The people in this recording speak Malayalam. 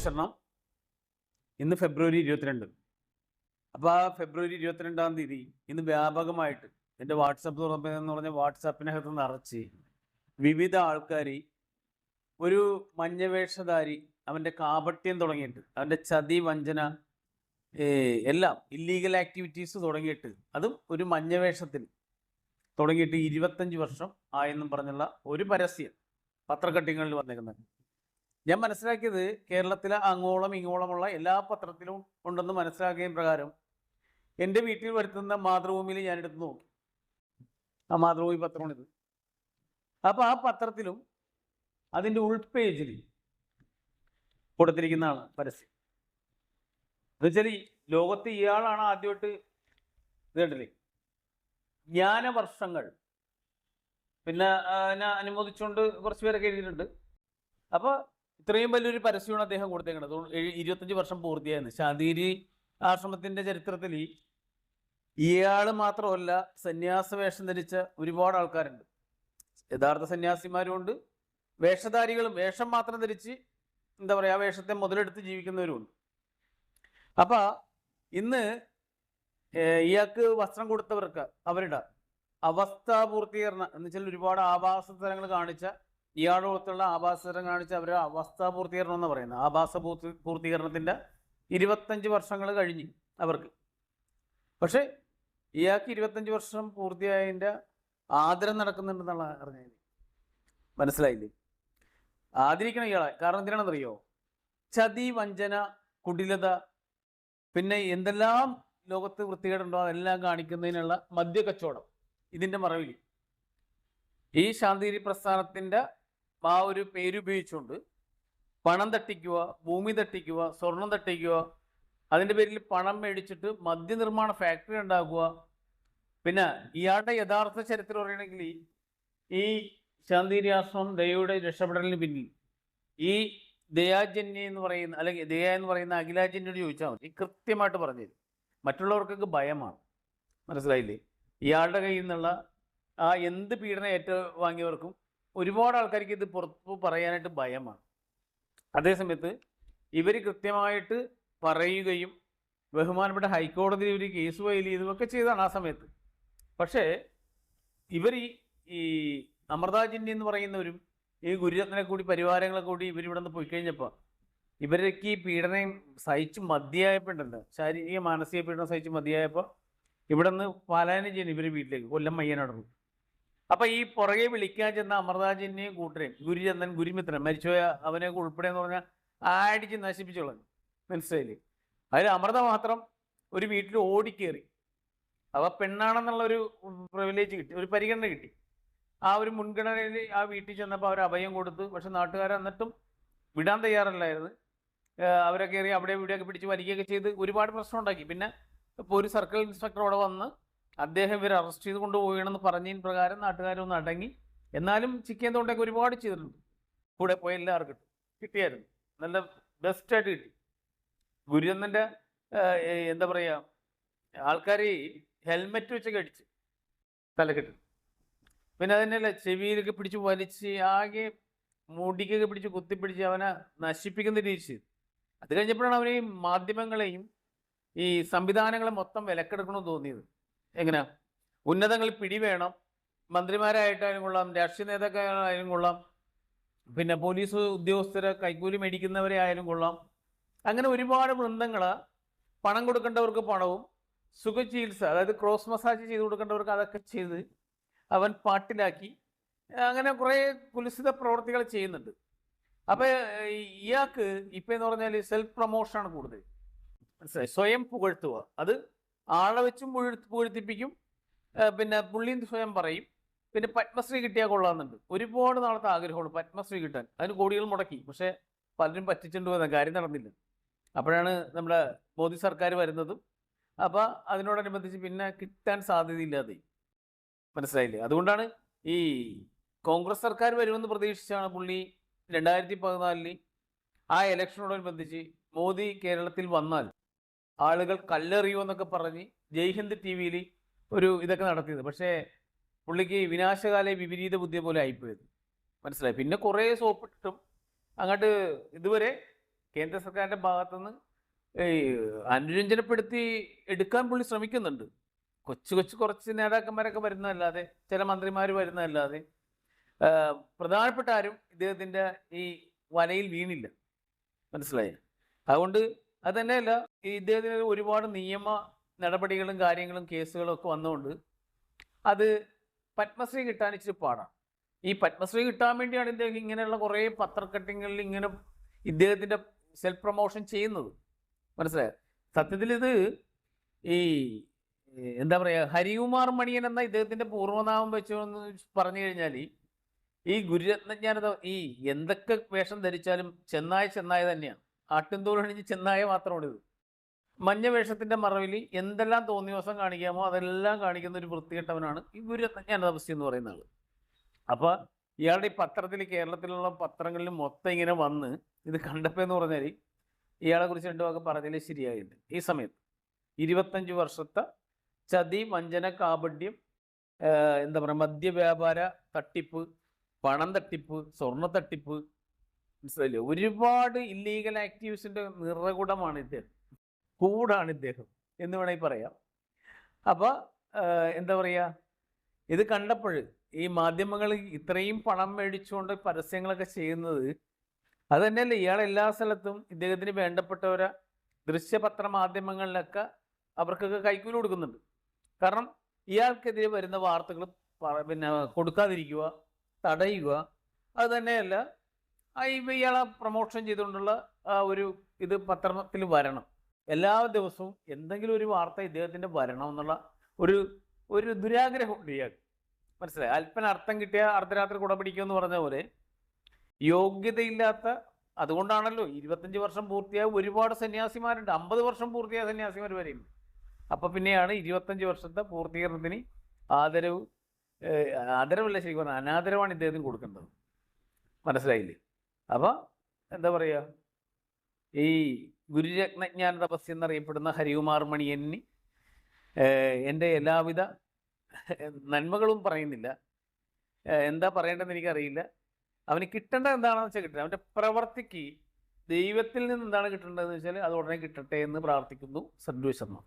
അനുശരണം ഇന്ന് ഫെബ്രുവരി ഇരുപത്തിരണ്ട്. അപ്പോൾ ആ ഫെബ്രുവരി ഇരുപത്തിരണ്ടാം തീയതി ഇന്ന് വ്യാപകമായിട്ട് എന്റെ വാട്സപ്പ് എന്ന് പറഞ്ഞ വാട്സപ്പിനകത്ത് നിറച്ച് വിവിധ ആൾക്കാർ ഒരു മഞ്ഞവേഷധാരി അവന്റെ കാപട്യം തുടങ്ങിയിട്ട് അവന്റെ ചതി വഞ്ചന എല്ലാം ഇല്ലീഗൽ ആക്ടിവിറ്റീസ് തുടങ്ങിയിട്ട് അതും ഒരു മഞ്ഞവേഷത്തിൽ തുടങ്ങിയിട്ട് ഇരുപത്തഞ്ച് വർഷം ആയെന്നും പറഞ്ഞുള്ള ഒരു പരസ്യം പത്രക്കട്ടിങ്ങളിൽ വന്നേക്കുന്നത്. ഞാൻ മനസ്സിലാക്കിയത് കേരളത്തിലെ അങ്ങോളം ഇങ്ങോളമുള്ള എല്ലാ പത്രത്തിലും ഉണ്ടെന്ന് മനസ്സിലാക്കിയ പ്രകാരം എന്റെ വീട്ടിൽ വരുത്തുന്ന മാതൃഭൂമിയിൽ ഞാൻ എടുത്ത് നോക്കി. ആ മാതൃഭൂമി പത്രമാണിത്. അപ്പോൾ ആ പത്രത്തിലും അതിന്റെ ഉൾപേജിൽ കൊടുത്തിരിക്കുന്നതാണ് പരസ്യം. എന്നുവെച്ചാൽ ലോകത്ത് ഇയാളാണ് ആദ്യമായിട്ട് ഇത് കണ്ടില്ലേ? ജ്ഞാനവർഷങ്ങൾ. പിന്നെ അനുമോദിച്ചുകൊണ്ട് കുറച്ച് പേരൊക്കെ എഴുതിയിട്ടുണ്ട്. അപ്പോൾ ഇത്രയും വലിയൊരു പരസ്യമാണ് അദ്ദേഹം കൊടുത്തേക്കുന്നത് ഇരുപത്തഞ്ച് വർഷം പൂർത്തിയായെന്ന്. ശാന്തിഗിരി ആശ്രമത്തിന്റെ ചരിത്രത്തിൽ ഇയാൾ മാത്രമല്ല സന്യാസ വേഷം ധരിച്ച ഒരുപാട് ആൾക്കാരുണ്ട്. യഥാർത്ഥ സന്യാസിമാരുമുണ്ട്. വേഷധാരികളും വേഷം മാത്രം ധരിച്ച് എന്താ പറയുക ആ വേഷത്തെ മുതലെടുത്ത് ജീവിക്കുന്നവരുമുണ്ട്. അപ്പ ഇന്ന് ഇയാൾക്ക് വസ്ത്രം കൊടുത്തവർക്ക് അവരുടെ അവസ്ഥ പൂർത്തീകരണം എന്ന് വെച്ചാൽ ഒരുപാട് ആവാസ സ്ഥലങ്ങൾ കാണിച്ച ഇയാളുടെ പുറത്തുള്ള ആഭാസരം കാണിച്ച് അവർ അവസ്ഥ പൂർത്തീകരണം എന്ന് പറയുന്നത്. ആഭാസ പൂർത്തി പൂർത്തീകരണത്തിന്റെ ഇരുപത്തഞ്ച് വർഷങ്ങൾ കഴിഞ്ഞു അവർക്ക്. പക്ഷേ ഇയാൾക്ക് ഇരുപത്തഞ്ച് വർഷം പൂർത്തിയായതിന്റെ ആദരം നടക്കുന്നുണ്ടെന്നുള്ള അറിഞ്ഞത് മനസ്സിലായില്ലേ? ആദരിക്കണം ഇയാളെ. കാരണം എന്തിനാണെന്നറിയോ? ചതി വഞ്ചന കുടിലത പിന്നെ എന്തെല്ലാം ലോകത്ത് വൃത്തികേടുണ്ടോ അതെല്ലാം കാണിക്കുന്നതിനുള്ള മദ്യക്കച്ചവടം. ഇതിന്റെ മറവിൽ ഈ ശാന്തിഗിരി പ്രസ്ഥാനത്തിന്റെ ആ ഒരു പേരുപയോഗിച്ചുകൊണ്ട് പണം തട്ടിക്കുക ഭൂമി തട്ടിക്കുക സ്വർണം തട്ടിക്കുക അതിന്റെ പേരിൽ പണം മേടിച്ചിട്ട് മദ്യനിർമ്മാണ ഫാക്ടറി ഉണ്ടാക്കുക. പിന്നെ ഇയാളുടെ യഥാർത്ഥ ചരിത്രം പറയുകയാണെങ്കിൽ ഈ ശാന്തിരാശ്രമം ദയയുടെ രക്ഷപ്പെടലിന് പിന്നിൽ ഈ ദയാജന്യ എന്ന് പറയുന്ന അല്ലെങ്കിൽ ദയ എന്ന് പറയുന്ന അഖിലാജന്യോട് ചോദിച്ചാൽ മതി. കൃത്യമായിട്ട് പറഞ്ഞു തരും. മറ്റുള്ളവർക്കൊക്കെ ഭയമാണ്. മനസ്സിലായില്ലേ? ഇയാളുടെ കയ്യിൽ നിന്നുള്ള ആ എന്ത് പീഡനം ഏറ്റ വാങ്ങിയവർക്കും ഒരുപാട് ആൾക്കാർക്ക് ഇത് പുറത്ത് പറയാനായിട്ട് ഭയമാണ്. അതേസമയത്ത് ഇവർ കൃത്യമായിട്ട് പറയുകയും ബഹുമാനപ്പെട്ട ഹൈക്കോടതിയിൽ ഇവർ കേസ് ഫയൽ ചെയ്തുമൊക്കെ ചെയ്താണ് ആ സമയത്ത്. പക്ഷേ ഇവർ ഈ അമൃതാജിന്റെ എന്ന് പറയുന്നവരും ഈ ഗുരുരത്നെ കൂടി പരിവാരങ്ങളെ കൂടി ഇവരിവിടെ നിന്ന് പോയി കഴിഞ്ഞപ്പോൾ ഇവരൊക്കെ ഈ പീഡനം സഹിച്ച് മതിയായപ്പോൾ ശാരീരിക മാനസിക പീഡനം സഹിച്ച് മതിയായപ്പോൾ ഇവിടെ നിന്ന് പലായനം ചെയ്യുന്നു ഇവർ വീട്ടിലേക്ക് കൊല്ലം മയ്യനടന്നു അപ്പൊ ഈ പുറകെ വിളിക്കാൻ ചെന്ന അമൃതാജിന്റെയും കൂട്ടരെയും ഗുരുചന്ദൻ ഗുരുമിത്രൻ മരിച്ചുപോയ അവനെ ഉൾപ്പെടെ എന്ന് പറഞ്ഞാൽ ആടിച്ച് നശിപ്പിച്ചുള്ളത് മനസ്സിലായില്ലേ? അതിൽ അമൃത മാത്രം ഒരു വീട്ടിൽ ഓടിക്കേറി. അവ പെണ്ണാണെന്നുള്ള ഒരു പ്രിവിലേജ് കിട്ടി ഒരു പരിഗണന കിട്ടി. ആ ഒരു മുൻഗണനയിൽ ആ വീട്ടിൽ ചെന്നപ്പോൾ അവർ അഭയം കൊടുത്തു. പക്ഷെ നാട്ടുകാർ എന്നിട്ടും വിടാൻ തയ്യാറല്ലായിരുന്നു. അവരൊക്കെ അവരെ കയറി അവിടെ ഇവിടെയൊക്കെ പിടിച്ച് വലിക്കുകയൊക്കെ ചെയ്ത് ഒരുപാട് പ്രശ്നം ഉണ്ടാക്കി. പിന്നെ ഇപ്പോൾ ഒരു സർക്കിൾ ഇൻസ്പെക്ടർ അവിടെ വന്ന് അദ്ദേഹം ഇവരെ അറസ്റ്റ് ചെയ്ത് കൊണ്ടുപോകണമെന്ന് പറഞ്ഞതിന് പ്രകാരം നാട്ടുകാരൊന്ന് അടങ്ങി. എന്നാലും ചിക്കൻ തൊണ്ടൊക്കെ ഒരുപാട് ചെയ്തിട്ടുണ്ട്. കൂടെ പോയ എല്ലാവർക്കും കിട്ടും. കിട്ടിയായിരുന്നു. നല്ല ബെസ്റ്റായിട്ട് കിട്ടി. ഗുരുചന്ദന്റെ എന്താ പറയുക ആൾക്കാർ ഹെൽമെറ്റ് വെച്ചൊക്കെ അടിച്ച് തലക്കെട്ട് പിന്നെ അതിനല്ല ചെവിയിലൊക്കെ പിടിച്ച് വലിച്ച് ആകെ മുടിക്കൊക്കെ പിടിച്ച് കുത്തിപ്പിടിച്ച് അവനെ നശിപ്പിക്കുന്ന രീതി ചെയ്തു. അത് കഴിഞ്ഞപ്പോഴാണ് അവനെയും മാധ്യമങ്ങളെയും ഈ സംവിധാനങ്ങളെ മൊത്തം വിലക്കെടുക്കണമെന്ന് തോന്നിയത്. എങ്ങനെയാ? ഉന്നതങ്ങളിൽ പിടി വേണം. മന്ത്രിമാരായിട്ടായാലും കൊള്ളാം രാഷ്ട്രീയ നേതാക്കളായാലും കൊള്ളാം പിന്നെ പോലീസ് ഉദ്യോഗസ്ഥരെ കൈക്കൂലി മേടിക്കുന്നവരെ ആയാലും കൊള്ളാം അങ്ങനെ ഒരുപാട് വൃന്ദങ്ങൾ പണം കൊടുക്കേണ്ടവർക്ക് പണവും സുഖചികിത്സ അതായത് ക്രോസ് മസാജ് ചെയ്ത് കൊടുക്കേണ്ടവർക്ക് അതൊക്കെ ചെയ്ത് അവൻ പാട്ടിലാക്കി അങ്ങനെ കുറേ കുലിസിത പ്രവർത്തികൾ ചെയ്യുന്നുണ്ട്. അപ്പോൾ ഇയാൾക്ക് ഇപ്പം എന്ന് പറഞ്ഞാൽ സെൽഫ് പ്രൊമോഷനാണ് കൂടുതൽ സ്വയം പുകഴ്ത്തുക. അത് ആളെ വെച്ചും പൂഴ്ത്തിപ്പിക്കും. പിന്നെ പുള്ളി സ്വയം പറയും. പിന്നെ പത്മശ്രീ കിട്ടിയാൽ കൊള്ളാമെന്നുണ്ട്. ഒരുപാട് നാളത്തെ ആഗ്രഹമാണ് പത്മശ്രീ കിട്ടാൻ. അതിന് കോടികൾ മുടക്കി. പക്ഷെ പലരും പറ്റിച്ചുകൊണ്ട് വന്ന കാര്യം നടന്നില്ല. അപ്പോഴാണ് നമ്മുടെ മോദി സർക്കാർ വരുന്നതും. അപ്പോൾ അതിനോടനുബന്ധിച്ച് പിന്നെ കിട്ടാൻ സാധ്യതയില്ലാതെ. മനസ്സിലായില്ലേ? അതുകൊണ്ടാണ് ഈ കോൺഗ്രസ് സർക്കാർ വരുമെന്ന് പ്രതീക്ഷിച്ചാണ് പുള്ളി രണ്ടായിരത്തി പതിനാലിന് ആ ഇലക്ഷനോടനുബന്ധിച്ച് മോദി കേരളത്തിൽ വന്നാൽ ആളുകൾ കല്ലെറിയൂ എന്നൊക്കെ പറഞ്ഞ് ജയ്ഹിന്ദ് ടി വിയിൽ ഒരു ഇതൊക്കെ നടത്തിയത്. പക്ഷേ പുള്ളിക്ക് വിനാശകാല വിപരീത ബുദ്ധി പോലെ ആയിപ്പോയത്. മനസ്സിലായി? പിന്നെ കുറേ സോപ്പിട്ടിട്ടും അങ്ങോട്ട് ഇതുവരെ കേന്ദ്ര സർക്കാരിന്റെ ഭാഗത്തുനിന്ന് ഈ അനുരഞ്ജനപ്പെടുത്തി എടുക്കാൻ പുള്ളി ശ്രമിക്കുന്നുണ്ട്. കൊച്ചു കൊച്ചു കുറച്ച് നേതാക്കന്മാരൊക്കെ വരുന്നതല്ലാതെ ചില മന്ത്രിമാർ വരുന്നതല്ലാതെ പ്രധാനപ്പെട്ട ആരും ഇദ്ദേഹത്തിന്റെ ഈ വലയിൽ വീണില്ല. മനസ്സിലായി? അതുകൊണ്ട് അത് ഈ ഇദ്ദേഹത്തിന് ഒരുപാട് നിയമ നടപടികളും കാര്യങ്ങളും കേസുകളും ഒക്കെ വന്നുകൊണ്ട് അത് പത്മശ്രീ കിട്ടാൻ ഇച്ചിരി പാടാണ്. ഈ പത്മശ്രീ കിട്ടാൻ വേണ്ടിയാണ് ഇദ്ദേഹം ഇങ്ങനെയുള്ള കുറേ പത്രക്കട്ടിങ്ങളിൽ ഇങ്ങനെ ഇദ്ദേഹത്തിന്റെ സെൽഫ് പ്രൊമോഷൻ ചെയ്യുന്നത്. മനസ്സിലായോ? സത്യത്തിൽ ഇത് ഈ എന്താ പറയുക ഹരികുമാർ മണിയൻ എന്ന ഇദ്ദേഹത്തിന്റെ പൂർവനാമം വെച്ചു പറഞ്ഞു കഴിഞ്ഞാൽ ഈ ഗുരുരത്നജ്ഞാനത ഈ എന്തൊക്കെ വേഷം ധരിച്ചാലും ചെന്നായ ചെന്നായ തന്നെയാണ്. ആട്ടിൻതോലണിഞ്ഞ് ചെന്നായ മാത്രമാണ് ഇത് മഞ്ഞ വേഷത്തിന്റെ മറവിൽ എന്തെല്ലാം തോന്നിവാസം കാണിക്കാമോ അതെല്ലാം കാണിക്കുന്ന ഒരു വൃത്തികെട്ടവനാണ് ഈ തപസ്യം എന്ന് പറയുന്ന ആൾ. അപ്പോൾ ഇയാളുടെ ഈ പത്രത്തിൽ കേരളത്തിലുള്ള പത്രങ്ങളിൽ മൊത്തം ഇങ്ങനെ വന്ന് ഇത് കണ്ടപ്പോ എന്ന് പറഞ്ഞാൽ ഇയാളെ കുറിച്ച് രണ്ടു വാക്ക് പറഞ്ഞതിൽ ശരിയായില്ല ഈ സമയത്ത് ഇരുപത്തഞ്ച് വർഷത്തെ ചതി വഞ്ചന കാപഡ്യം എന്താ പറയുക മദ്യവ്യാപാര തട്ടിപ്പ് പണം തട്ടിപ്പ് സ്വർണ തട്ടിപ്പ് മനസ്സിലായില്ലേ? ഒരുപാട് ഇല്ലീഗൽ ആക്ടിവിസ്റ്റിന്റെ നിറകുടമാണ് ഇദ്ദേഹം. കൂടാണ് ഇദ്ദേഹം എന്ന് വേണമെങ്കിൽ പറയാം. അപ്പോൾ എന്താ പറയുക ഇത് കണ്ടപ്പോൾ ഈ മാധ്യമങ്ങൾ ഇത്രയും പണം മേടിച്ചുകൊണ്ട് പരസ്യങ്ങളൊക്കെ ചെയ്യുന്നത് അത് തന്നെയല്ലേ ഇയാൾ എല്ലാ സ്ഥലത്തും ഇദ്ദേഹത്തിന് വേണ്ടപ്പെട്ടവരെ ദൃശ്യപത്ര മാധ്യമങ്ങളിലൊക്കെ അവർക്കൊക്കെ കൈക്കൂലി കൊടുക്കുന്നുണ്ട്. കാരണം ഇയാൾക്കെതിരെ വരുന്ന വാർത്തകൾ പിന്നെ കൊടുക്കാതിരിക്കുക തടയുക അത് തന്നെയല്ല ഇയാളെ പ്രൊമോഷൻ ചെയ്തുകൊണ്ടുള്ള ഒരു ഇത് പത്രത്തിൽ വരണം. എല്ലാ ദിവസവും എന്തെങ്കിലും ഒരു വാർത്ത ഇദ്ദേഹത്തിന്റെ വരണം എന്നുള്ള ഒരു ഒരു ദുരാഗ്രഹമുണ്ട് ഇയാൾക്ക്. മനസ്സിലായി? അല്പന അർത്ഥം കിട്ടിയ അർദ്ധരാത്രി കുട പിടിക്കുമെന്ന് പറഞ്ഞ പോലെ യോഗ്യതയില്ലാത്ത അതുകൊണ്ടാണല്ലോ ഇരുപത്തഞ്ച് വർഷം പൂർത്തിയായ ഒരുപാട് സന്യാസിമാരുണ്ട്. അമ്പത് വർഷം പൂർത്തിയായ സന്യാസിമാർ വരെയുണ്ട്. അപ്പൊ പിന്നെയാണ് ഇരുപത്തഞ്ച് വർഷത്തെ പൂർത്തീകരണത്തിന് ആദരവ് ആദരവല്ല ശരിക്കും അനാദരവാണ് ഇദ്ദേഹത്തിന് കൊടുക്കേണ്ടത്. മനസ്സിലായില്ലേ? അപ്പൊ എന്താ പറയുക ഈ ഗുരുരത്നജ്ഞാന തപസ് എന്നറിയപ്പെടുന്ന ഹരികുമാർ മണിയന്നി എന്റെ എല്ലാവിധ നന്മകളും പറയുന്നില്ല. എന്താ പറയേണ്ടതെന്ന് എനിക്കറിയില്ല. അവന് കിട്ടേണ്ടത് എന്താണെന്ന് വെച്ചാൽ കിട്ടുക അവന്റെ പ്രവർത്തിക്ക് ദൈവത്തിൽ നിന്ന് എന്താണ് കിട്ടേണ്ടതെന്ന് വെച്ചാൽ അത് ഉടനെ കിട്ടട്ടെ എന്ന് പ്രാർത്ഥിക്കുന്നു സദ്വ ശർമ്മ